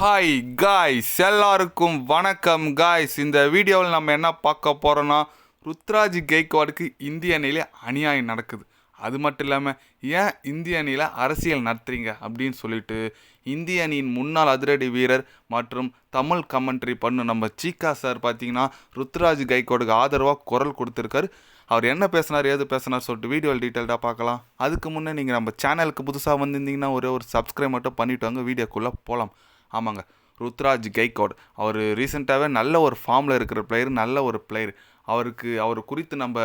Hi guys எல்லாருக்கும் வணக்கம் guys இந்த வீடியோவில் நம்ம என்ன பார்க்க போகிறோன்னா ருத்ராஜ் கெய்க்வாடுக்கு இந்திய அணியிலே அநியாயம் நடக்குது. அது மட்டும் இல்லாமல் ஏன் இந்திய அணியில் அரசியல் நடத்துறீங்க அப்படின்னு சொல்லிட்டு இந்திய அணியின் முன்னாள் அதிரடி வீரர் மற்றும் தமிழ் கமெண்ட்ரி பண்ணு நம்ம சீக்கா சார் பார்த்தீங்கன்னா ருத்ராஜ் கைகோடுக்கு ஆதரவாக குரல் கொடுத்துருக்காரு. அவர் என்ன பேசினார் ஏது பேசினார் சொல்லிட்டு வீடியோவில் டீட்டெயில்டாக பார்க்கலாம். அதுக்கு முன்னே நீங்கள் நம்ம சேனலுக்கு புதுசாக வந்திருந்தீங்கன்னா ஒரே ஒரு சப்ஸ்கிரைப் மட்டும் பண்ணிவிட்டு வாங்க. வீடியோக்குள்ளே போகலாம் ஆமாங்க. ருத்ராஜ் கைக்வாட் அவர் ரீசெண்டாகவே நல்ல ஒரு ஃபார்மில் இருக்கிற பிளேயர் நல்ல ஒரு பிளேயர் அவருக்கு அவர் குறித்து நம்ம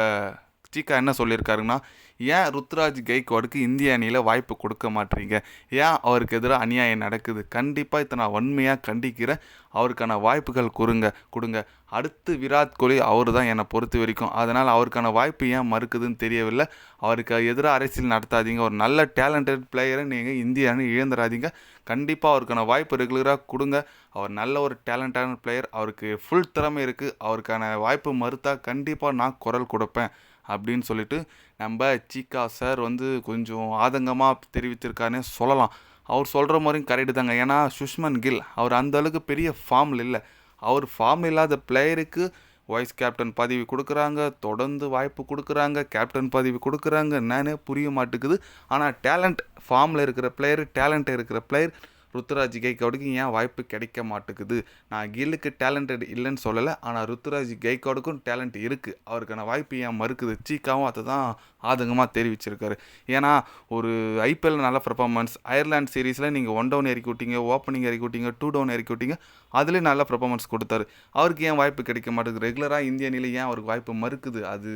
சீக்கா என்ன சொல்லியிருக்காருன்னா ஏன் ருத்ராஜ் கைக்வாடுக்கு இந்திய அணியில் வாய்ப்பு கொடுக்க மாட்டீங்க? ஏன் அவருக்கு எதிராக அநியாயம் நடக்குது? கண்டிப்பாக இதை நான் வன்மையாக கண்டிக்கிறேன் அவருக்கான வாய்ப்புகள் கொடுங்க கொடுங்க. அடுத்து விராட் கோலி அவர் தான் என்னை பொறுத்த வரைக்கும். அதனால் அவருக்கான வாய்ப்பு ஏன் மறுக்குதுன்னு தெரியவில்லை. அவருக்கு எதிராக அரசியல் நடத்தாதீங்க. ஒரு நல்ல டேலண்டட் பிளேயரை நீங்கள் இந்திய அணி இழந்துடாதீங்க கண்டிப்பாக அவருக்கான வாய்ப்பு ரெகுலராக கொடுங்க. அவர் நல்ல ஒரு டேலண்டான பிளேயர் அவருக்கு ஃபுல் திறமை இருக்குது அவருக்கான வாய்ப்பு மறுத்தா கண்டிப்பாக நான் குரல் கொடுப்பேன். அப்படின்னு சொல்லிட்டு நம்ம சீக்கா சார் வந்து கொஞ்சம் ஆதங்கமாக தெரிவித்திருக்காருன்னே சொல்லலாம். அவர் சொல்கிற மாதிரியும் கரெக்டு தாங்க. ஏன்னா சுஷ்மன் கில் அவர் அந்தளவுக்கு பெரிய ஃபார்மில் இல்லை. அவர் ஃபார்ம் இல்லாத பிளேயருக்கு வைஸ் கேப்டன் பதவி கொடுக்குறாங்க தொடர்ந்து வாய்ப்பு கொடுக்குறாங்க கேப்டன் பதவி கொடுக்குறாங்க என்னன்னே புரிய மாட்டேங்குது. ஆனால் டேலண்ட் ஃபார்மில் இருக்கிற பிளேயர் டேலண்ட் இருக்கிற பிளேயர் ருத்துராஜ் கைக்கோடுக்கு ஏன் வாய்ப்பு கிடைக்க மாட்டேங்குது? நான் கில்லுக்கு டேலண்டட் இல்லைன்னு சொல்லலை ஆனால் ருத்துராஜ் கைக்கோடுக்கும் டேலண்ட் இருக்குது அவருக்கான வாய்ப்பு ஏன் மறுக்குது? சீக்காவும் அதை தான் ஆதங்கமாக தெரிவிச்சிருக்காரு. ஏன்னா ஒரு ஐபிஎல் நல்ல பர்ஃபார்மன்ஸ் அயர்லாந்து சீரீஸில் நீங்கள் ஒன் டவுன் இறக்கி விட்டீங்க ஓப்பனிங் இறக்கி விட்டீங்க டூ டவுன் இறக்கி விட்டீங்க அதுலேயும் நல்ல பர்ஃபார்மன்ஸ் கொடுத்தாரு. அவருக்கு ஏன் வாய்ப்பு கிடைக்க மாட்டேங்குது? ரெகுலராக இந்திய அணியில் ஏன் அவருக்கு வாய்ப்பு மறுக்குது? அது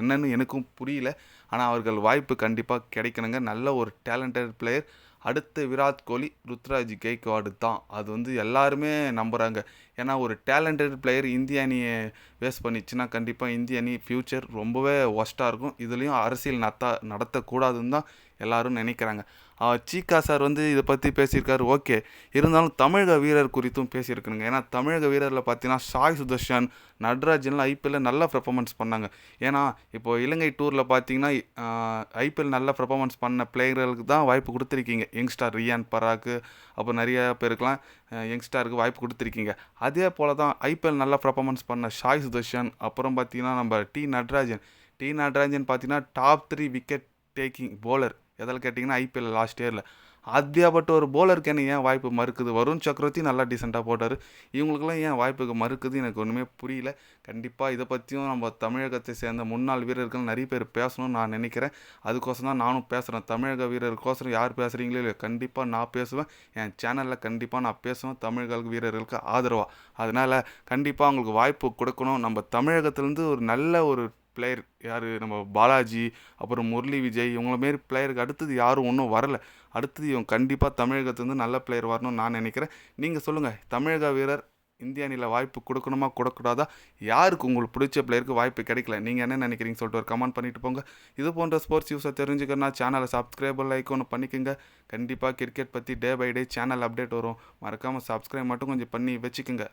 என்னன்னு எனக்கும் புரியல. ஆனால் அவர்கள் வாய்ப்பு கண்டிப்பாக கிடைக்கணுங்க. நல்ல ஒரு டேலண்டட் பிளேயர் அடுத்த விராட் கோலி ருத்ராஜ் கெய்க்வாடு தான். அது வந்து எல்லாருமே நம்புகிறாங்க ஏன்னா ஒரு டேலண்டட் பிளேயர் இந்திய அணியை வேஸ்ட் பண்ணிச்சுன்னா கண்டிப்பாக இந்திய அணி ஃப்யூச்சர் ரொம்பவே ஒஸ்ட்டாக இருக்கும். இதுலேயும் அரசியல் நத்தா நடத்தக்கூடாதுன்னு தான் எல்லோரும் நினைக்கிறாங்க. சீக்கா சார் வந்து இதை பற்றி பேசியிருக்காரு. ஓகே. இருந்தாலும் தமிழக வீரர் குறித்தும் பேசியிருக்கணுங்க. ஏன்னா தமிழக வீரரில் பார்த்தீங்கன்னா சாய் சுதர்ஷன் நட்ராஜன்லாம் ஐபிஎல்ல நல்ல பெர்ஃபார்மன்ஸ் பண்ணாங்க. ஏன்னா இப்போ இலங்கை டூரில் பார்த்தீங்கன்னா ஐபிஎல் நல்ல பெர்ஃபார்மன்ஸ் பண்ண பிளேயர்களுக்கு தான் வாய்ப்பு கொடுத்துருக்கீங்க. யங்ஸ்டார் ரியான் பராக்கு அப்புறம் நிறைய பேருக்கெலாம் யங்ஸ்டாருக்கு வாய்ப்பு கொடுத்துருக்கீங்க. அதே போல் தான் ஐபிஎல் நல்லா பெர்ஃபார்மன்ஸ் பண்ண ஷாய் சுதர்ஷன் அப்புறம் பார்த்தீங்கன்னா நம்ம டி நட்ராஜன். டி நட்ராஜன் பார்த்தீங்கன்னா top three wicket taking bowler எதில் கேட்டிங்கன்னா ஐபிஎல் லாஸ்ட் இயரில் அப்படியாப்பட்ட ஒரு போலருக்கு என்ன ஏன் வாய்ப்பு மறுக்குது? வருண் சக்கரவர்த்தி நல்லா டீசெண்டாக போட்டார். இவங்களுக்குலாம் ஏன் வாய்ப்புக்கு மறுக்குது? எனக்கு ஒன்றுமே புரியல. கண்டிப்பாக இதை பற்றியும் நம்ம தமிழகத்தை சேர்ந்த முன்னாள் வீரர்கள் நிறைய பேர் பேசணும்னு நான் நினைக்கிறேன். அதுக்கோசரம் தான் நானும் பேசுகிறேன் தமிழக வீரருக்கோசரம் யார் பேசுகிறீங்களோ இல்லை கண்டிப்பாக நான் பேசுவேன். என் சேனலில் கண்டிப்பாக நான் பேசுவேன். தமிழக வீரர்களுக்கு ஆதரவாக அதனால் கண்டிப்பாக அவங்களுக்கு வாய்ப்பு கொடுக்கணும். நம்ம தமிழகத்துலேருந்து ஒரு நல்ல ஒரு பிளேயர் யார்? நம்ம பாலாஜி அப்புறம் முரளி விஜய் இவங்கள மாரி பிளேயருக்கு அடுத்தது யாரும் ஒன்றும் வரல. அடுத்தது இவங்க கண்டிப்பாக தமிழகத்துலேருந்து நல்ல பிளேயர் வரணும்னு நான் நினைக்கிறேன். நீங்கள் சொல்லுங்கள் தமிழக வீரர் இந்திய அணியில் வாய்ப்பு கொடுக்கணுமா கொடுக்கூடாதா யாருக்கு உங்களுக்கு பிடிச்ச பிளேயருக்கு வாய்ப்பு கிடைக்கல? நீங்கள் என்ன நினைக்கிறீங்க சொல்லிட்டு ஒரு கமெண்ட் பண்ணிட்டு போங்க. இது போன்ற ஸ்போர்ட்ஸ் நியூஸை தெரிஞ்சுக்கணும்னா சேனலை சப்ஸ்கிரைபர் லைக் ஒன்று பண்ணிக்கோங்க. கண்டிப்பாக கிரிக்கெட் பற்றி day by day channel update வரும். மறக்காமல் சப்ஸ்கிரைப் மட்டும் கொஞ்சம் பண்ணி வச்சுக்கோங்க.